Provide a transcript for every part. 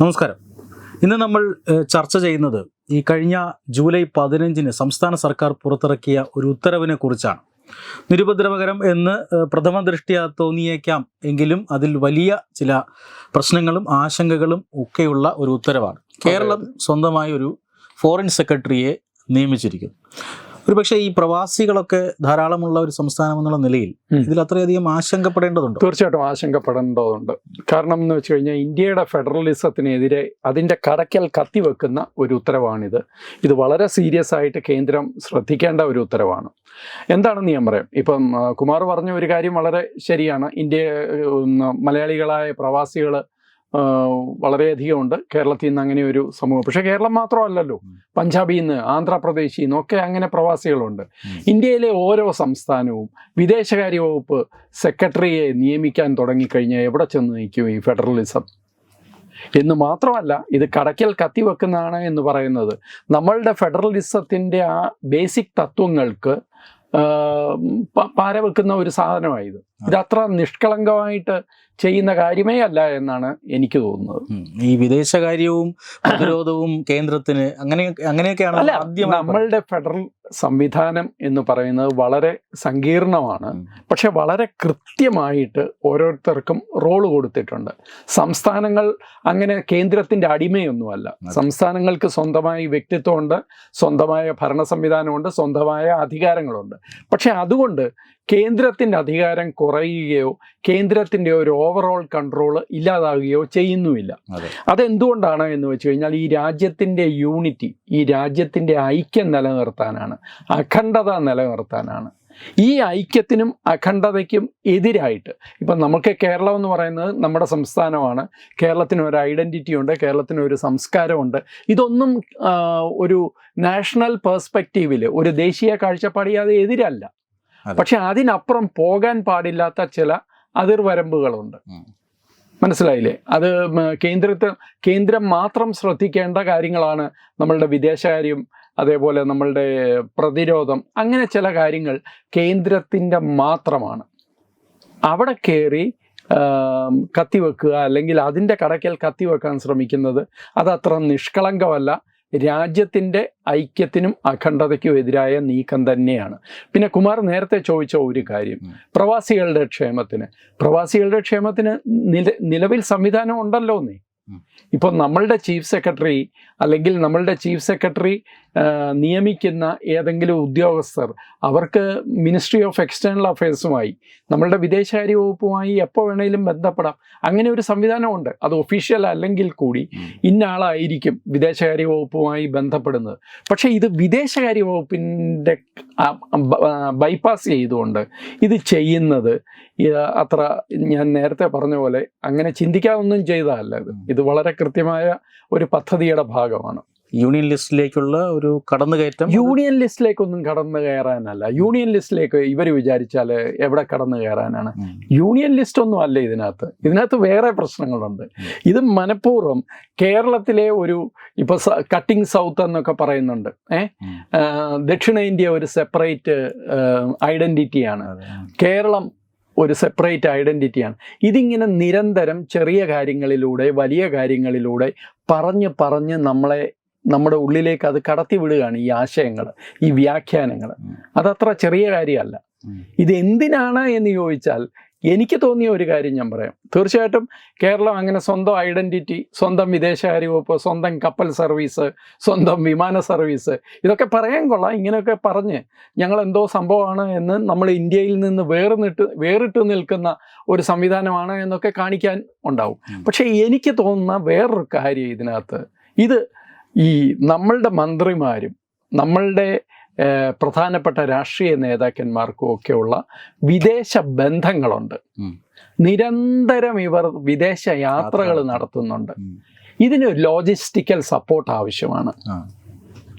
നമസ്കാരം. ഇന്ന് നമ്മൾ ചർച്ച ചെയ്യുന്നത് ഈ കഴിഞ്ഞ ജൂലൈ പതിനഞ്ചിന് സംസ്ഥാന സർക്കാർ പുറത്തിറക്കിയ ഒരു ഉത്തരവിനെ കുറിച്ചാണ്. നിരുപദ്രവകരം എന്ന് പ്രഥമ ദൃഷ്ടിയ തോന്നിയേക്കാം എങ്കിലും അതിൽ വലിയ ചില പ്രശ്നങ്ങളും ആശങ്കകളും ഒക്കെയുള്ള ഒരു ഉത്തരവാണ്. കേരളം സ്വന്തമായി ഒരു ഫോറിൻ സെക്രട്ടറിയെ നിയമിച്ചിരിക്കുന്നു. ഒരുപക്ഷെ ഈ പ്രവാസികളൊക്കെ ധാരാളമുള്ള ഒരു സംസ്ഥാനം എന്നുള്ള നിലയിൽ. ഇതിൽ അത്രയധികം ആശങ്കപ്പെടേണ്ടതുണ്ട്? തീർച്ചയായിട്ടും ആശങ്കപ്പെടേണ്ടതുണ്ട്. കാരണം എന്ന് വെച്ച് കഴിഞ്ഞാൽ ഇന്ത്യയുടെ ഫെഡറലിസത്തിനെതിരെ അതിന്റെ കടക്കൽ കത്തിവെക്കുന്ന ഒരു ഉത്തരവാണിത്. ഇത് വളരെ സീരിയസ് ആയിട്ട് കേന്ദ്രം ശ്രദ്ധിക്കേണ്ട ഒരു ഉത്തരവാണ്. എന്താണെന്ന് ഞാൻ പറയാം. ഇപ്പം കുമാർ പറഞ്ഞ ഒരു കാര്യം വളരെ ശരിയാണ്. ഇന്ത്യ മലയാളികളായ പ്രവാസികൾ വളരെയധികം ഉണ്ട്. കേരളത്തിൽ നിന്ന് അങ്ങനെ ഒരു സമൂഹം. പക്ഷേ കേരളം മാത്രമല്ലല്ലോ. പഞ്ചാബിൽ നിന്ന് ആന്ധ്രാപ്രദേശിൽ നിന്നൊക്കെ അങ്ങനെ പ്രവാസികളുണ്ട്. ഇന്ത്യയിലെ ഓരോ സംസ്ഥാനവും വിദേശകാര്യ വകുപ്പ് സെക്രട്ടറിയെ നിയമിക്കാൻ തുടങ്ങിക്കഴിഞ്ഞാൽ എവിടെ ചെന്ന് നിൽക്കും ഈ ഫെഡറലിസം? എന്ന് മാത്രമല്ല ഇത് കടക്കൽ കത്തിവെക്കുന്നതാണ് എന്ന് പറയുന്നത്. നമ്മളുടെ ഫെഡറലിസത്തിന്റെ ആ ബേസിക് തത്വങ്ങൾക്ക് പാര വെക്കുന്ന പാരവെക്കുന്ന ഒരു സാധനമായത് ഇത് അത്ര നിഷ്കളങ്കമായിട്ട് ചെയ്യുന്ന കാര്യമേ അല്ല എന്നാണ് എനിക്ക് തോന്നുന്നത്. ഈ വിദേശകാര്യവും പ്രതിരോധവും കേന്ദ്രത്തിന് അങ്ങനെ അങ്ങനെയൊക്കെയാണ് ആദ്യം നമ്മളുടെ ഫെഡറൽ സംവിധാനം എന്ന് പറയുന്നത് വളരെ സങ്കീർണമാണ്. പക്ഷെ വളരെ കൃത്യമായിട്ട് ഓരോരുത്തർക്കും റോൾ കൊടുത്തിട്ടുണ്ട്. സംസ്ഥാനങ്ങൾ അങ്ങനെ കേന്ദ്രത്തിന്റെ അടിമയൊന്നുമല്ല. സംസ്ഥാനങ്ങൾക്ക് സ്വന്തമായി വ്യക്തിത്വമുണ്ട് സ്വന്തമായ ഭരണ സംവിധാനമുണ്ട് സ്വന്തമായ അധികാരങ്ങളുണ്ട്. പക്ഷെ അതുകൊണ്ട് കേന്ദ്രത്തിന്റെ അധികാരം കുറയുകയോ കേന്ദ്രത്തിന്റെ ഒരു ഓവറോൾ കൺട്രോൾ ഇല്ലാതാകുകയോ ചെയ്യുന്നുമില്ല അതെ. അതെന്തുകൊണ്ടാണ് എന്ന് വെച്ച് കഴിഞ്ഞാൽ ഈ രാജ്യത്തിന്റെ യൂണിറ്റി ഈ രാജ്യത്തിന്റെ ഐക്യം നിലനിർത്താനാണ് അഖണ്ഡത നിലനിർത്താനാണ് ഈ ഐക്യത്തിനും അഖണ്ഡതയ്ക്കും എതിരായിട്ട് ഇപ്പം നമുക്ക് കേരളം എന്ന് പറയുന്നത് നമ്മുടെ സംസ്ഥാനമാണ് കേരളത്തിന് ഒരു ഐഡന്റിറ്റി ഉണ്ട് കേരളത്തിന് ഒരു സംസ്കാരമുണ്ട് ഇതൊന്നും ഒരു നാഷണൽ പേഴ്സ്പെക്റ്റീവിൽ ഒരു ദേശീയ കാഴ്ചപ്പാടി അത് എതിരല്ല. പക്ഷെ അതിനപ്പുറം പോകാൻ പാടില്ലാത്ത ചില അതിർവരമ്പുകളുണ്ട്. മനസ്സിലായില്ലേ? അത് കേന്ദ്രത്തെ കേന്ദ്രം മാത്രം ശ്രദ്ധിക്കേണ്ട കാര്യങ്ങളാണ് നമ്മളുടെ വിദേശകാര്യം അതേപോലെ നമ്മളുടെ പ്രതിരോധം അങ്ങനെ ചില കാര്യങ്ങൾ കേന്ദ്രത്തിന്റെ മാത്രമാണ്. അവിടെ കയറി കത്തിവെക്കുക അല്ലെങ്കിൽ അതിന്റെ കടക്കൽ കത്തിവെക്കാൻ ശ്രമിക്കുന്നത് അതത്ര നിഷ്കളങ്കമല്ല. രാജ്യത്തിന്റെ ഐക്യത്തിനും അഖണ്ഡതയ്ക്കും എതിരായ നീക്കം തന്നെയാണ്. പിന്നെ കുമാർ നേരത്തെ ചോദിച്ച ഒരു കാര്യം. പ്രവാസികളുടെ ക്ഷേമത്തിന്. പ്രവാസികളുടെ ക്ഷേമത്തിന് നില നിലവിൽ സംവിധാനം ഉണ്ടല്ലോ നീ. ഇപ്പോൾ നമ്മളുടെ ചീഫ് സെക്രട്ടറി അല്ലെങ്കിൽ നമ്മളുടെ ചീഫ് സെക്രട്ടറി നിയമിക്കുന്ന ഏതെങ്കിലും ഉദ്യോഗസ്ഥർ അവർക്ക് മിനിസ്ട്രി ഓഫ് എക്സ്റ്റേണൽ അഫയേഴ്സുമായി നമ്മളുടെ വിദേശകാര്യ വകുപ്പുമായി എപ്പോൾ വേണേലും ബന്ധപ്പെടാം. അങ്ങനെ ഒരു സംവിധാനമുണ്ട്. അത് ഒഫീഷ്യൽ അല്ലെങ്കിൽ കൂടി. ഇന്ന ആളായിരിക്കും വിദേശകാര്യ വകുപ്പുമായി ബന്ധപ്പെടുന്നത്. പക്ഷേ ഇത് വിദേശകാര്യ വകുപ്പിന്റെ ബൈപ്പാസ് ചെയ്തുകൊണ്ട് ഇത് ചെയ്യുന്നത് അത്ര ഞാൻ നേരത്തെ പറഞ്ഞ പോലെ അങ്ങനെ ചിന്തിക്കാതൊന്നും ചെയ്തതല്ല ഇത്. ഇത് വളരെ കൃത്യമായ ഒരു പദ്ധതിയുടെ ഭാഗമാണ്. യൂണിയൻ ലിസ്റ്റിലേക്കുള്ള ഒരു കടന്നുകയറ്റം യൂണിയൻ ലിസ്റ്റിലേക്കൊന്നും കടന്നു കയറാനല്ല. യൂണിയൻ ലിസ്റ്റിലേക്ക് ഇവർ വിചാരിച്ചാൽ എവിടെ കടന്നു കയറാനാണ്. യൂണിയൻ ലിസ്റ്റ് ഒന്നും അല്ല ഇതിനകത്ത്. ഇതിനകത്ത് വേറെ പ്രശ്നങ്ങളുണ്ട്. ഇത് മനഃപൂർവം കേരളത്തിലെ ഒരു ഇപ്പൊ കട്ടിംഗ് സൗത്ത് എന്നൊക്കെ പറയുന്നുണ്ട്. ഏഹ്. ദക്ഷിണേന്ത്യ ഒരു സെപ്പറേറ്റ് ഐഡന്റിറ്റിയാണ് അതെ. കേരളം ഒരു സെപ്പറേറ്റ് ഐഡന്റിറ്റിയാണ് ഇതിങ്ങനെ നിരന്തരം ചെറിയ കാര്യങ്ങളിലൂടെ വലിയ കാര്യങ്ങളിലൂടെ പറഞ്ഞ് പറഞ്ഞ് നമ്മളെ നമ്മുടെ ഉള്ളിലേക്ക് അത് കടത്തി വിടുകയാണ് ഈ ആശയങ്ങൾ ഈ വ്യാഖ്യാനങ്ങൾ അതത്ര ചെറിയ കാര്യമല്ല. ഇത് എന്തിനാണ് എന്ന് ചോദിച്ചാൽ എനിക്ക് തോന്നിയ ഒരു കാര്യം ഞാൻ പറയാം. തീർച്ചയായിട്ടും കേരളം അങ്ങനെ സ്വന്തം ഐഡന്റിറ്റി സ്വന്തം വിദേശകാര്യ വകുപ്പ് സ്വന്തം കപ്പൽ സർവീസ് സ്വന്തം വിമാന സർവീസ് ഇതൊക്കെ പറയാൻ കൊള്ളാം. ഇങ്ങനെയൊക്കെ പറഞ്ഞ് ഞങ്ങൾ എന്തോ സംഭവമാണ് എന്ന് നമ്മൾ ഇന്ത്യയിൽ നിന്ന് വേർന്നിട്ട് വേറിട്ട് നിൽക്കുന്ന ഒരു സംവിധാനമാണ് എന്നൊക്കെ കാണിക്കാൻ ഉണ്ടാവും. പക്ഷേ എനിക്ക് തോന്നുന്ന വേറൊരു കാര്യം ഇതിനകത്ത്. ഇത് ഈ നമ്മളുടെ മന്ത്രിമാരും നമ്മളുടെ പ്രധാനപ്പെട്ട രാഷ്ട്രീയ നേതാക്കന്മാർക്കും ഒക്കെയുള്ള വിദേശ ബന്ധങ്ങളുണ്ട്. നിരന്തരം ഇവർ വിദേശ യാത്രകൾ നടത്തുന്നുണ്ട്. ഇതിന് ലോജിസ്റ്റിക്കൽ സപ്പോർട്ട് ആവശ്യമാണ്.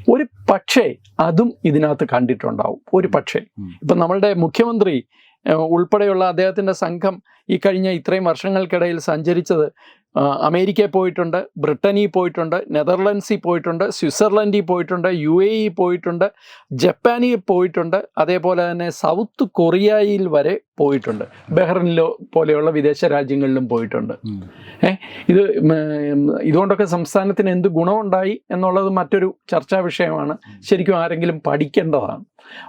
ഒരു പക്ഷേ അതും ഇതിനകത്ത് കണ്ടിട്ടുണ്ടാവും. ഒരു പക്ഷേ. ഇപ്പൊ നമ്മളുടെ മുഖ്യമന്ത്രി ഉൾപ്പെടെയുള്ള അദ്ദേഹത്തിന്റെ സംഘം ഈ കഴിഞ്ഞ ഇത്രയും വർഷങ്ങൾക്കിടയിൽ സഞ്ചരിച്ചത് അമേരിക്കയിൽ പോയിട്ടുണ്ട് ബ്രിട്ടനിൽ പോയിട്ടുണ്ട് നെതർലൻഡ്സിൽ പോയിട്ടുണ്ട് സ്വിറ്റ്സർലൻഡിൽ പോയിട്ടുണ്ട് യു എ ഇ പോയിട്ടുണ്ട് ജപ്പാനിൽ പോയിട്ടുണ്ട് അതേപോലെ തന്നെ സൗത്ത് കൊറിയയിൽ വരെ പോയിട്ടുണ്ട്. ബഹ്റിനിലോ പോലെയുള്ള വിദേശ രാജ്യങ്ങളിലും പോയിട്ടുണ്ട്. ഏഹ് ഇത് ഇതുകൊണ്ടൊക്കെ സംസ്ഥാനത്തിന് എന്ത് ഗുണമുണ്ടായി എന്നുള്ളത് മറ്റൊരു ചർച്ചാ വിഷയമാണ്. ശരിക്കും ആരെങ്കിലും പഠിക്കേണ്ടതാണ്.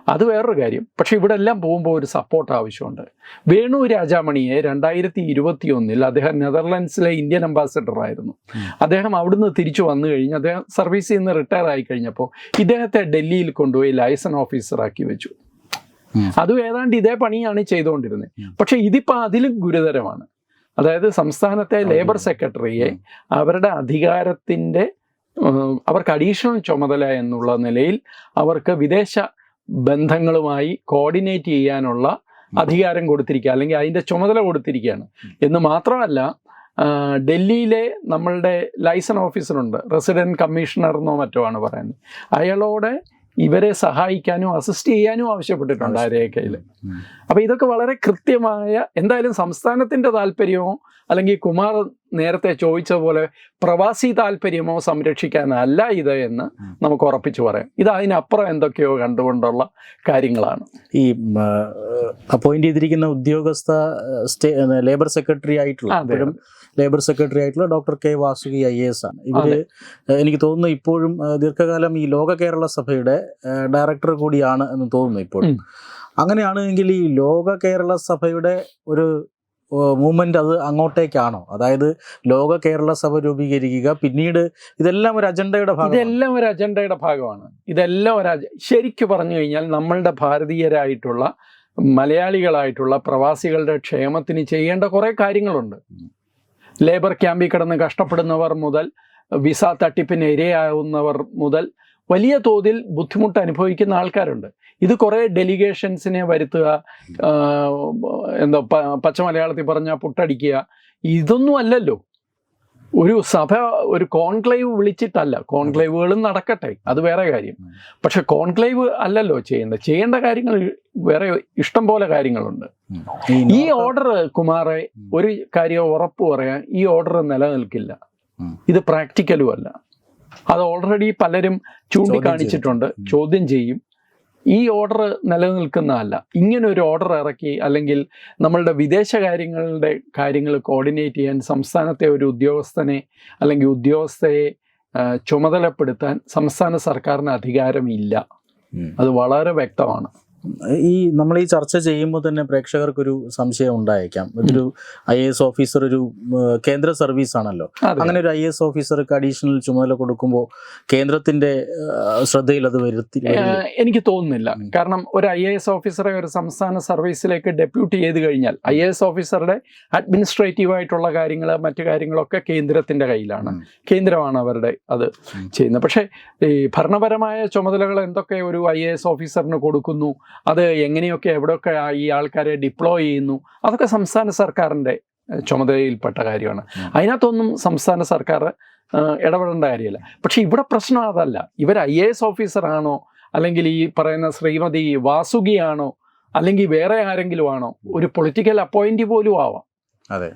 അത് വേറൊരു കാര്യം. പക്ഷെ ഇവിടെ എല്ലാം പോകുമ്പോൾ ഒരു സപ്പോർട്ട് ആവശ്യമുണ്ട്. വേണു രാജാമണിയെ രണ്ടായിരത്തി ഇരുപത്തി ഒന്നിൽ അദ്ദേഹം നെതർലൻഡ്സിലെ ഇന്ത്യൻ അംബാസഡർ ആയിരുന്നു. അദ്ദേഹം അവിടുന്ന് തിരിച്ചു വന്നു കഴിഞ്ഞ് അദ്ദേഹം സർവീസിൽ നിന്ന് റിട്ടയർ ആയി കഴിഞ്ഞപ്പോൾ ഇദ്ദേഹത്തെ ഡൽഹിയിൽ കൊണ്ടുപോയി ലൈസൺ ഓഫീസറാക്കി വെച്ചു. അത് ഏതാണ്ട് ഇതേ പണിയാണ് ചെയ്തുകൊണ്ടിരുന്നത്. പക്ഷെ ഇതിപ്പോൾ അതിലും ഗുരുതരമാണ്. അതായത് സംസ്ഥാനത്തെ ലേബർ. സെക്രട്ടറിയെ അവരുടെ അധികാരത്തിന്റെ അവർക്ക് അഡീഷണൽ ചുമതല എന്നുള്ള നിലയിൽ അവർക്ക് വിദേശ ബന്ധങ്ങളുമായി കോർഡിനേറ്റ് ചെയ്യാനുള്ള അധികാരം കൊടുത്തിരിക്കുക അല്ലെങ്കിൽ അതിന്റെ ചുമതല കൊടുത്തിരിക്കുകയാണ്. എന്ന് മാത്രമല്ല ഡൽഹിയിലെ നമ്മളുടെ ലൈസൺ ഓഫീസറുണ്ട് റെസിഡന്റ് കമ്മീഷണർ എന്നോ മറ്റോ ആണ് പറയുന്നത്. അയാളോട് ഇവരെ സഹായിക്കാനും അസിസ്റ്റ് ചെയ്യാനും ആവശ്യപ്പെട്ടിട്ടുണ്ട് ആ രേഖയിൽ. അപ്പോൾ ഇതൊക്കെ വളരെ കൃത്യമായ എന്തായാലും സംസ്ഥാനത്തിന്റെ താല്പര്യമോ അല്ലെങ്കിൽ കുമാർ നേരത്തെ ചോദിച്ച പോലെ പ്രവാസി താല്പര്യമോ സംരക്ഷിക്കാനല്ല ഇത് എന്ന് നമുക്ക് ഉറപ്പിച്ചു പറയാം. ഇത് അതിനപ്പുറം എന്തൊക്കെയോ കണ്ടുകൊണ്ടുള്ള കാര്യങ്ങളാണ്. ഈ അപ്പോയിന്റ് ചെയ്തിരിക്കുന്ന ഉദ്യോഗസ്ഥ സ്റ്റേ ലേബർ സെക്രട്ടറി ആയിട്ടുള്ള ലേബർ സെക്രട്ടറി ആയിട്ടുള്ള doctor K Vasuki I S ആണ്. ഇവർ എനിക്ക് തോന്നുന്നു ഇപ്പോഴും ദീർഘകാലം ഈ ലോക കേരള സഭയുടെ ഡയറക്ടർ കൂടിയാണ് എന്ന് തോന്നുന്നു ഇപ്പോൾ അങ്ങനെയാണെങ്കിൽ ഈ ലോക കേരള സഭയുടെ ഒരു മൂവ്മെന്റ് അത് അങ്ങോട്ടേക്കാണോ? അതായത് ലോക കേരള സഭ രൂപീകരിക്കുക പിന്നീട് ഇതെല്ലാം ഒരു അജണ്ടയുടെ ഭാഗം ഇതെല്ലാം ഒരു അജണ്ടയുടെ ഭാഗമാണ്. ഇതെല്ലാം ഒരു ശരിക്കു പറഞ്ഞു കഴിഞ്ഞാൽ നമ്മളുടെ ഭാരതീയരായിട്ടുള്ള മലയാളികളായിട്ടുള്ള പ്രവാസികളുടെ ക്ഷേമത്തിന് ചെയ്യേണ്ട കുറേ കാര്യങ്ങളുണ്ട്. ലേബർ ക്യാമ്പിൽ കിടന്ന് കഷ്ടപ്പെടുന്നവർ മുതൽ വിസ തട്ടിപ്പിന് ഇരയാവുന്നവർ മുതൽ വലിയ തോതിൽ ബുദ്ധിമുട്ട് അനുഭവിക്കുന്ന ആൾക്കാരുണ്ട്. ഇത് കുറേ ഡെലിഗേഷൻസിനെ വരുത്തുക എന്തോ പച്ച മലയാളത്തിൽ പറഞ്ഞാൽ പുട്ടടിക്കുക ഇതൊന്നും അല്ലല്ലോ. ഒരു സഭ ഒരു കോൺക്ലേവ് വിളിച്ചിട്ടല്ല. കോൺക്ലേവുകളും നടക്കട്ടെ അത് വേറെ കാര്യം. പക്ഷെ കോൺക്ലേവ് അല്ലല്ലോ ചെയ്യേണ്ടത്. ചെയ്യേണ്ട കാര്യങ്ങൾ വേറെ ഇഷ്ടം പോലെ കാര്യങ്ങളുണ്ട്. ഈ ഓർഡർ കുമാറെ ഒരു കാര്യം ഉറപ്പ് പറയാൻ ഈ ഓർഡർ നിലനിൽക്കില്ല. ഇത് പ്രാക്ടിക്കലും അല്ല. അത് ഓൾറെഡി പലരും ചൂണ്ടിക്കാണിച്ചിട്ടുണ്ട്. ചോദ്യം ചെയ്യും. ഈ ഓർഡർ നിലനിൽക്കുന്നതല്ല. ഇങ്ങനെ ഒരു ഓർഡർ ഇറക്കി അല്ലെങ്കിൽ നമ്മളുടെ വിദേശ കാര്യങ്ങളുടെ കാര്യങ്ങൾ കോർഡിനേറ്റ് ചെയ്യാൻ സംസ്ഥാനത്തെ ഒരു ഉദ്യോഗസ്ഥനെ അല്ലെങ്കിൽ ഉദ്യോഗസ്ഥയെ ചുമതലപ്പെടുത്താൻ സംസ്ഥാന സർക്കാരിന് അധികാരമില്ല. അത് വളരെ വ്യക്തമാണ്. ഈ നമ്മൾ ഈ ചർച്ച ചെയ്യുമ്പോൾ തന്നെ പ്രേക്ഷകർക്കൊരു സംശയം ഉണ്ടായേക്കാം. ഇതൊരു ഐ എ എസ് ഓഫീസർ ഒരു കേന്ദ്ര സർവീസ് ആണല്ലോ. അങ്ങനെ ഒരു ഐ എസ് ഓഫീസർക്ക് അഡീഷണൽ ചുമതല കൊടുക്കുമ്പോൾ കേന്ദ്രത്തിന്റെ ശ്രദ്ധയിൽ അത് വരുത്തി എനിക്ക് തോന്നുന്നില്ല. കാരണം ഒരു ഐ എ എസ് ഓഫീസറെ ഒരു സംസ്ഥാന സർവീസിലേക്ക് ഡെപ്യൂട്ടി ചെയ്ത് കഴിഞ്ഞാൽ ഐ എ എസ് ഓഫീസറുടെ അഡ്മിനിസ്ട്രേറ്റീവ് ആയിട്ടുള്ള കാര്യങ്ങൾ മറ്റു കാര്യങ്ങളൊക്കെ കേന്ദ്രത്തിന്റെ കയ്യിലാണ്. കേന്ദ്രമാണ് അവരുടെ അത്. ചെയ്യുന്നത്. പക്ഷേ ഈ ഭരണപരമായ ചുമതലകൾ എന്തൊക്കെ ഒരു ഐ എ എസ് ഓഫീസറിന് കൊടുക്കുന്നു? അത് എങ്ങനെയൊക്കെ എവിടെയൊക്കെ ഈ ആൾക്കാരെ ഡിപ്ലോയ് ചെയ്യുന്നു അതൊക്കെ സംസ്ഥാന സർക്കാരിന്റെ ചുമതലയിൽപ്പെട്ട കാര്യമാണ്. അതിനകത്തൊന്നും സംസ്ഥാന സർക്കാർ ഇടപെടേണ്ട കാര്യമില്ല. പക്ഷെ ഇവിടെ പ്രശ്നം അതല്ല. ഇവർ ഐ എ എസ് ഓഫീസറാണോ അല്ലെങ്കിൽ ഈ പറയുന്ന ശ്രീമതി വാസുകിയാണോ അല്ലെങ്കിൽ വേറെ ആരെങ്കിലും ആണോ ഒരു പൊളിറ്റിക്കൽ അപ്പോയിന്റ് പോലും ആവാം. അതെ.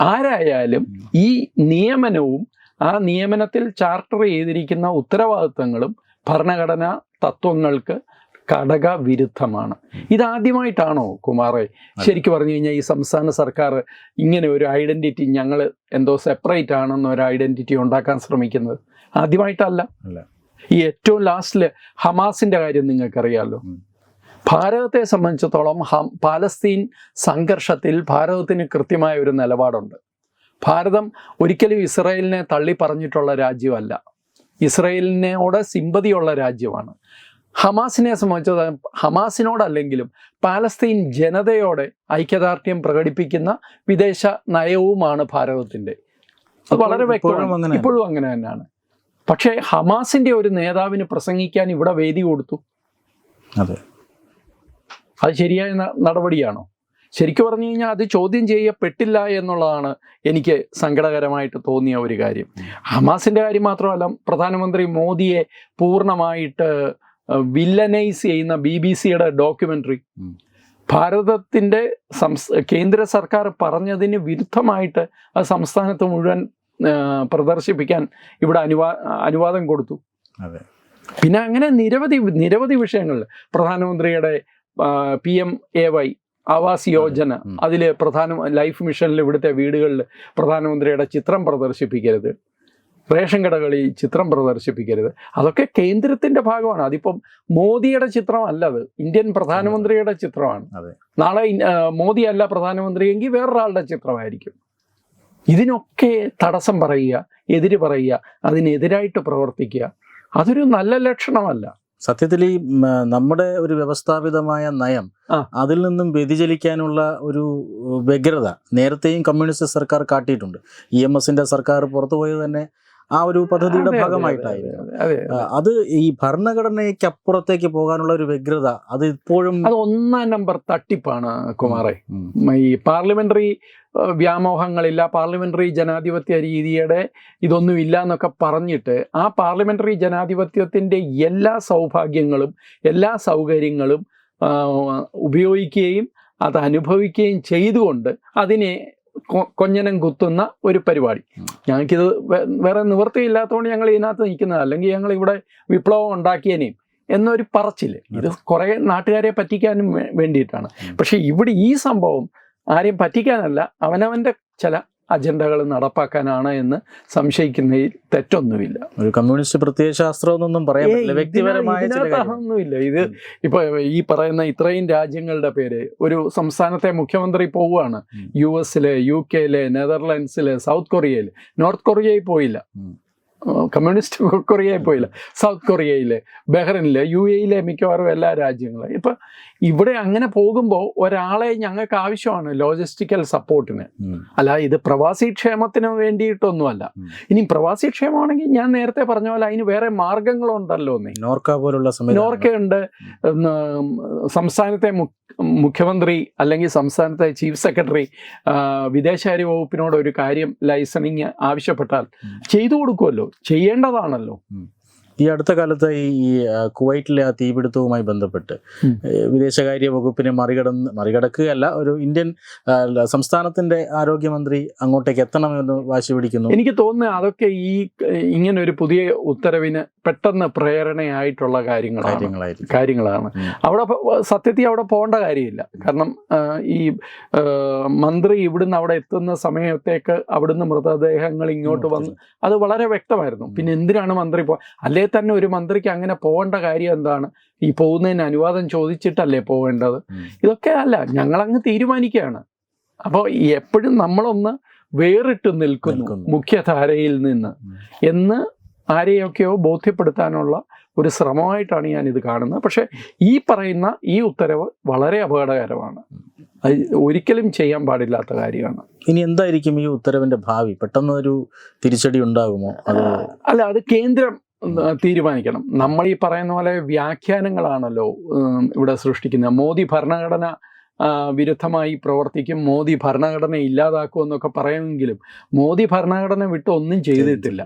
ആരായാലും ഈ നിയമനവും ആ നിയമനത്തിൽ ചാർട്ടർ ചെയ്തിരിക്കുന്ന ഉത്തരവാദിത്തങ്ങളും ഭരണഘടനാ തത്വങ്ങൾക്ക് ഘടക വിരുദ്ധമാണ് ഇതാദ്യമായിട്ടാണോ കുമാറെ ശരിക്കും പറഞ്ഞു കഴിഞ്ഞാൽ ഈ സംസ്ഥാന സർക്കാർ ഇങ്ങനെ ഒരു ഐഡന്റിറ്റി ഞങ്ങൾ എന്തോ സെപ്പറേറ്റ് ആണെന്ന് ഒരു ഐഡന്റിറ്റി ഉണ്ടാക്കാൻ ശ്രമിക്കുന്നത്? ആദ്യമായിട്ടല്ല. ഈ ഏറ്റവും ലാസ്റ്റിൽ ഹമാസിന്റെ കാര്യം നിങ്ങൾക്കറിയാമല്ലോ. ഭാരതത്തെ സംബന്ധിച്ചിടത്തോളം ഹം പാലസ്തീൻ സംഘർഷത്തിൽ ഭാരതത്തിന് കൃത്യമായ ഒരു നിലപാടുണ്ട്. ഭാരതം ഒരിക്കലും ഇസ്രായേലിനെ തള്ളി പറഞ്ഞിട്ടുള്ള രാജ്യമല്ല. ഇസ്രായേലിനോട് സിമ്പതിയുള്ള രാജ്യമാണ്. ഹമാസിനെ സംബന്ധിച്ചിടത്തോളം ഹമാസിനോടല്ലെങ്കിലും പാലസ്തീൻ ജനതയോടെ ഐക്യദാർഢ്യം പ്രകടിപ്പിക്കുന്ന വിദേശ നയവുമാണ് ഭാരതത്തിന്റെ അത് വളരെ വ്യക്തമാണ്. ഇപ്പോഴും അങ്ങനെ തന്നെയാണ്. പക്ഷേ ഹമാസിന്റെ ഒരു നേതാവിന് പ്രസംഗിക്കാൻ ഇവിടെ വേദി കൊടുത്തു. അതെ. അത് ശരിയായ നടപടിയാണോ? ശരിക്കും പറഞ്ഞു കഴിഞ്ഞാൽ അത് ചോദ്യം ചെയ്യപ്പെട്ടില്ല എന്നുള്ളതാണ് എനിക്ക് സങ്കടകരമായിട്ട് തോന്നിയ ഒരു കാര്യം. ഹമാസിന്റെ കാര്യം മാത്രമല്ല പ്രധാനമന്ത്രി മോദിയെ പൂർണമായിട്ട് വില്ലനൈസ് ചെയ്യുന്ന ബി ബി സിയുടെ ഡോക്യുമെന്ററി. ഉം. ഭാരതത്തിന്റെ സംസ് കേന്ദ്ര സർക്കാർ പറഞ്ഞതിന് വിരുദ്ധമായിട്ട് ആ സംസ്ഥാനത്ത് മുഴുവൻ പ്രദർശിപ്പിക്കാൻ ഇവിടെ അനുവാ അനുവാദം കൊടുത്തു. അതെ. പിന്നെ അങ്ങനെ നിരവധി നിരവധി വിഷയങ്ങൾ. പ്രധാനമന്ത്രിയുടെ P M A Y Awas Yojana. അതിൽ പ്രധാന ലൈഫ് മിഷനിൽ ഇവിടുത്തെ വീടുകളിൽ പ്രധാനമന്ത്രിയുടെ ചിത്രം പ്രദർശിപ്പിക്കരുത്. റേഷൻ കടകളിൽ ചിത്രം പ്രദർശിപ്പിക്കരുത്. അതൊക്കെ കേന്ദ്രത്തിന്റെ ഭാഗമാണ്. അതിപ്പം മോദിയുടെ ചിത്രമല്ല അത്. ഇന്ത്യൻ പ്രധാനമന്ത്രിയുടെ ചിത്രമാണ്. അതെ. നാളെ മോദി അല്ല പ്രധാനമന്ത്രിയെങ്കിൽ വേറൊരാളുടെ ചിത്രമായിരിക്കും. ഇതിനൊക്കെ തടസ്സം പറയുക എതിര് പറയുക അതിനെതിരായിട്ട് പ്രവർത്തിക്കുക അതൊരു നല്ല ലക്ഷണമല്ല. സത്യത്തിൽ ഈ നമ്മുടെ ഒരു വ്യവസ്ഥാപിതമായ നയം അതിൽ നിന്നും വ്യതിചലിക്കാനുള്ള ഒരു വ്യഗ്രത നേരത്തെയും കമ്മ്യൂണിസ്റ്റ് സർക്കാർ കാട്ടിയിട്ടുണ്ട്. ഇ എം എസിന്റെ സർക്കാർ പുറത്തുപോയത് തന്നെ ആ ഒരു പദ്ധതിയുടെ ഭാഗമായിട്ടായിരുന്നു അതെ, ഈ ഭരണഘടനയ്ക്ക് അപ്പുറത്തേക്ക് പോകാനുള്ള ഒരു വ്യഗ്രത അത് ഇപ്പോഴും അത് ഒന്നാം നമ്പർ തട്ടിപ്പാണ് കുമാറെ. ഈ പാർലമെന്ററി വ്യാമോഹങ്ങളില്ല പാർലമെന്ററി ജനാധിപത്യ രീതിയുടെ ഇതൊന്നും ഇല്ല എന്നൊക്കെ പറഞ്ഞിട്ട് ആ പാർലമെന്ററി ജനാധിപത്യത്തിന്റെ എല്ലാ സൗഭാഗ്യങ്ങളും എല്ലാ സൗകര്യങ്ങളും ഉപയോഗിക്കുകയും അത് അനുഭവിക്കുകയും ചെയ്തുകൊണ്ട് അതിനെ കൊഞ്ഞനം കുത്തുന്ന ഒരു പരിപാടി. ഞങ്ങൾക്കിത് വേറെ നിവൃത്തിയില്ലാത്തതുകൊണ്ട് ഞങ്ങൾ ഇതിനകത്ത് നിൽക്കുന്നത്. അല്ലെങ്കിൽ ഞങ്ങൾ ഇവിടെ വിപ്ലവം ഉണ്ടാക്കിയനെയും എന്നൊരു പറച്ചിൽ. ഇത് കുറെ നാട്ടുകാരെ പറ്റിക്കാനും വേണ്ടിയിട്ടാണ്. പക്ഷെ ഇവിടെ ഈ സംഭവം ആരെയും പറ്റിക്കാനല്ല അവനവന്റെ ചില അജണ്ടകൾ നടപ്പാക്കാനാണ് എന്ന് സംശയിക്കുന്നതിൽ തെറ്റൊന്നുമില്ല. ഒരു കമ്മ്യൂണിസ്റ്റ് പ്രത്യയശാസ്ത്രം എന്നൊന്നും പറയാൻ പറ്റില്ല. വ്യക്തിപരമായ കാര്യങ്ങൾ. ഇത്. ഇപ്പൊ ഈ പറയുന്ന ഇത്രയും രാജ്യങ്ങളുടെ പേര് ഒരു സംസ്ഥാനത്തെ മുഖ്യമന്ത്രി പോവുകയാണ്. യു എസിലെ യു കെയിലെ നെതർലൻഡ്സിലെ സൗത്ത് കൊറിയയിൽ നോർത്ത് കൊറിയയിൽ പോയില്ല. കമ്മ്യൂണിസ്റ്റ് കൊറിയയിൽ പോയില്ല. സൗത്ത് കൊറിയയിൽ ബഹ്റിനിൽ യു എയിലെ മിക്കവാറും എല്ലാ രാജ്യങ്ങളും. ഇപ്പം ഇവിടെ അങ്ങനെ പോകുമ്പോൾ ഒരാളെ ഞങ്ങൾക്ക് ആവശ്യമാണ് ലോജിസ്റ്റിക്കൽ സപ്പോർട്ടിന്. അല്ല ഇത് പ്രവാസി ക്ഷേമത്തിന് വേണ്ടിയിട്ടൊന്നുമല്ല. ഇനി പ്രവാസി ക്ഷേമമാണെങ്കിൽ ഞാൻ നേരത്തെ പറഞ്ഞ പോലെ അതിന് വേറെ മാർഗങ്ങളുണ്ടല്ലോ നോർക്ക പോലുള്ള. നോർക്കയുണ്ട് സംസ്ഥാനത്തെ മുഖ്യമന്ത്രി അല്ലെങ്കിൽ സംസ്ഥാനത്തെ ചീഫ് സെക്രട്ടറി വിദേശകാര്യ വകുപ്പിനോട് ഒരു കാര്യം ലൈസണിങ് ആവശ്യപ്പെട്ടാൽ ചെയ്തു കൊടുക്കുമല്ലോ. ചെയ്യേണ്ടതാണല്ലോ. ഈ അടുത്ത കാലത്ത് ഈ കുവൈറ്റിലെ ആ തീപിടുത്തവുമായി ബന്ധപ്പെട്ട് വിദേശകാര്യ വകുപ്പിനെ മറികടന്ന് മറികടക്കുകയല്ല ഒരു ഇന്ത്യൻ സംസ്ഥാനത്തിന്റെ ആരോഗ്യമന്ത്രി അങ്ങോട്ടേക്ക് എത്തണമെന്ന് വാശി പിടിക്കുന്നു. എനിക്ക് തോന്നുന്നത് അതൊക്കെ ഈ ഇങ്ങനെ ഒരു പുതിയ ഉത്തരവിന് പെട്ടെന്ന് പ്രേരണയായിട്ടുള്ള കാര്യങ്ങളാണ്. കാര്യങ്ങളാണ്. അവിടെ സത്യത്തിൽ അവിടെ പോകേണ്ട കാര്യമില്ല. കാരണം ഈ മന്ത്രി ഇവിടുന്ന് അവിടെ എത്തുന്ന സമയത്തേക്ക് അവിടുന്ന് മൃതദേഹങ്ങൾ ഇങ്ങോട്ട് വന്ന് അത് വളരെ വ്യക്തമായിരുന്നു. പിന്നെ എന്തിനാണ് മന്ത്രി പോ അല്ലേ തന്നെ ഒരു മന്ത്രിക്ക് അങ്ങനെ പോകേണ്ട കാര്യം എന്താണ്? ഈ പോകുന്നതിന് അനുവാദം ചോദിച്ചിട്ടല്ലേ പോകേണ്ടത്? ഇതൊക്കെ അല്ല ഞങ്ങളങ്ങ് തീരുമാനിക്കുകയാണ്. അപ്പോൾ എപ്പോഴും നമ്മളൊന്ന് വേറിട്ട് നിൽക്കുന്നു. മുഖ്യധാരയിൽ നിന്ന്. എന്ന് ആരെയൊക്കെയോ ബോധ്യപ്പെടുത്താനുള്ള ഒരു ശ്രമമായിട്ടാണ് ഞാൻ ഇത് കാണുന്നത്. പക്ഷേ ഈ പറയുന്ന ഈ ഉത്തരവ് വളരെ അപകടകരമാണ്. അത് ഒരിക്കലും ചെയ്യാൻ പാടില്ലാത്ത കാര്യമാണ്. ഇനി എന്തായിരിക്കും ഈ ഉത്തരവിന്റെ ഭാവി? പെട്ടെന്ന് ഒരു തിരിച്ചടി ഉണ്ടാകുമോ? അല്ല അത് കേന്ദ്രം തീരുമാനിക്കണം. നമ്മൾ ഈ പറയുന്ന പോലെ വ്യാഖ്യാനങ്ങളാണല്ലോ ഇവിടെ സൃഷ്ടിക്കുന്നത്. മോദി ഭരണഘടന വിരുദ്ധമായി പ്രവർത്തിക്കും മോദി ഭരണഘടന ഇല്ലാതാക്കും എന്നൊക്കെ പറയുമെങ്കിലും മോദി ഭരണഘടന വിട്ട് ഒന്നും ചെയ്തിട്ടില്ല.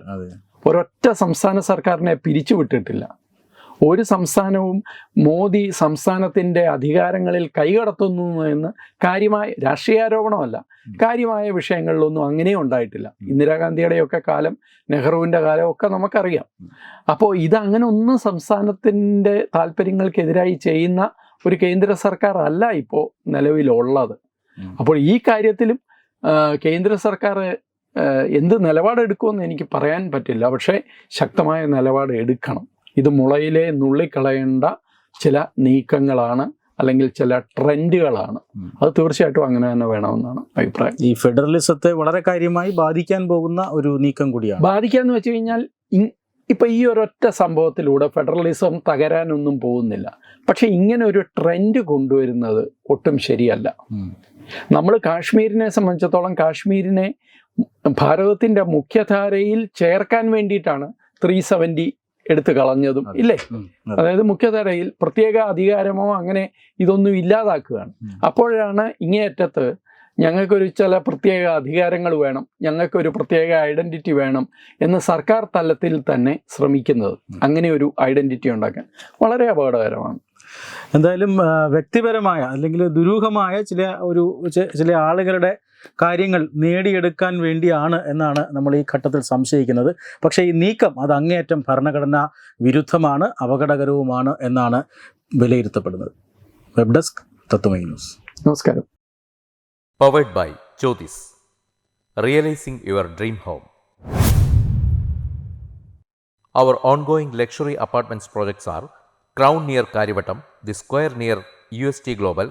ഒരൊറ്റ സംസ്ഥാന സർക്കാരിനെ പിരിച്ചുവിട്ടിട്ടില്ല. ഒരു സംസ്ഥാനവും മോദി സംസ്ഥാനത്തിന്റെ അധികാരങ്ങളിൽ കൈകടത്തുന്നു എന്ന് കാര്യമായ രാഷ്ട്രീയാരോപണമല്ല. കാര്യമായ വിഷയങ്ങളിലൊന്നും അങ്ങനെ ഉണ്ടായിട്ടില്ല. ഇന്ദിരാഗാന്ധിയുടെയൊക്കെ കാലം നെഹ്റുവിന്റെ കാലമൊക്കെ നമുക്കറിയാം. അപ്പോൾ ഇതങ്ങനെ ഒന്നും സംസ്ഥാനത്തിന്റെ താല്പര്യങ്ങൾക്കെതിരായി ചെയ്യുന്ന ഒരു കേന്ദ്ര സർക്കാർ അല്ല ഇപ്പോൾ നിലവിലുള്ളത്. അപ്പോൾ ഈ കാര്യത്തിലും കേന്ദ്ര സർക്കാർ എന്ത് നിലപാടെടുക്കുമെന്ന് എനിക്ക് പറയാൻ പറ്റില്ല. പക്ഷേ ശക്തമായ നിലപാട് എടുക്കണം. ഇത് മുളയിലെ നുള്ളിക്കളയേണ്ട ചില നീക്കങ്ങളാണ് അല്ലെങ്കിൽ ചില ട്രെൻഡുകളാണ്. അത് തീർച്ചയായിട്ടും അങ്ങനെ തന്നെ വേണമെന്നാണ് അഭിപ്രായം. ഈ ഫെഡറലിസത്തെ വളരെ കാര്യമായി ബാധിക്കാൻ പോകുന്ന ഒരു നീക്കം കൂടിയാണ്. ബാധിക്കുക എന്ന് വെച്ച് കഴിഞ്ഞാൽ ഇപ്പൊ ഈ ഒരൊറ്റ സംഭവത്തിലൂടെ ഫെഡറലിസം തകരാനൊന്നും പോകുന്നില്ല. പക്ഷെ ഇങ്ങനെ ഒരു ട്രെൻഡ് കൊണ്ടുവരുന്നത് ഒട്ടും ശരിയല്ല. നമ്മൾ കാശ്മീരിനെ സംബന്ധിച്ചിടത്തോളം കാശ്മീരിനെ ഭാരതത്തിന്റെ മുഖ്യധാരയിൽ ചേർക്കാൻ വേണ്ടിയിട്ടാണ് ത്രീ സെവന്റി എടുത്തു കളഞ്ഞതും. ഇല്ലേ? അതായത് മുഖ്യധാരയിൽ പ്രത്യേക അധികാരമോ അങ്ങനെ ഇതൊന്നും ഇല്ലാതാക്കുകയാണ്. അപ്പോഴാണ് ഇങ്ങേയറ്റത്ത് ഞങ്ങൾക്കൊരു ചില പ്രത്യേക അധികാരങ്ങൾ വേണം ഞങ്ങൾക്കൊരു പ്രത്യേക ഐഡന്റിറ്റി വേണം എന്ന് സർക്കാർ തലത്തിൽ തന്നെ ശ്രമിക്കുന്നത്. അങ്ങനെ ഒരു ഐഡന്റിറ്റി ഉണ്ടാക്കാൻ വളരെ അപകടകരമാണ്. എന്തായാലും വ്യക്തിപരമായ അല്ലെങ്കിൽ ദുരൂഹമായ ചില ഒരു ചില ആളുകളുടെ കാര്യങ്ങൾ നേടിയെടുക്കാൻ വേണ്ടിയാണ് എന്നാണ് നമ്മൾ ഈ ഘട്ടത്തിൽ സംശയിക്കുന്നത്. പക്ഷേ ഈ നീക്കം അത് അങ്ങേയറ്റം ഭരണഘടനാ വിരുദ്ധമാണ് അപകടകരവുമാണ് എന്നാണ് വിലയിരുത്തപ്പെടുന്നത്. വെബ് ഡെസ്ക് തത്വമൈ ന്യൂസ് നമസ്കാരം. Powered by Jyothis realising your dream home our ongoing luxury apartments projects are Crown near Karyavattom the Square near U S T Crown